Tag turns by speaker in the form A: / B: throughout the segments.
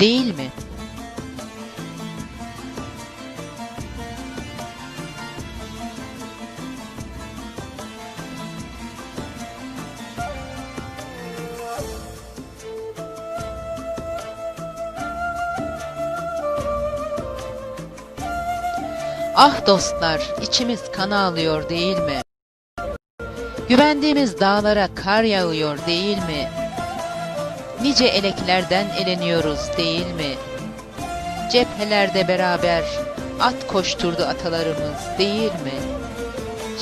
A: Değil mi? Ah dostlar, içimiz kan ağlıyor değil mi? Güvendiğimiz dağlara kar yağıyor değil mi? Nice eleklerden eleniyoruz değil mi? Cephelerde beraber at koşturdu atalarımız değil mi?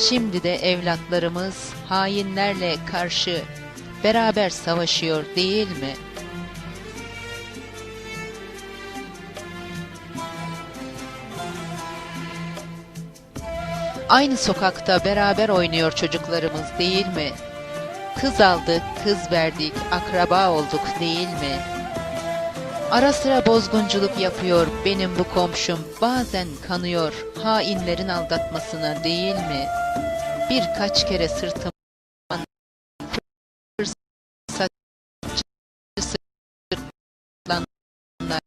A: Şimdi de evlatlarımız hainlerle karşı beraber savaşıyor değil mi? Aynı sokakta beraber oynuyor çocuklarımız değil mi? Kız aldık, kız verdik, akraba olduk değil mi? Ara sıra bozgunculuk yapıyor benim bu komşum, bazen kanıyor hainlerin aldatmasına değil mi? Birkaç kere sırtım fırsatçı sırtlanlar.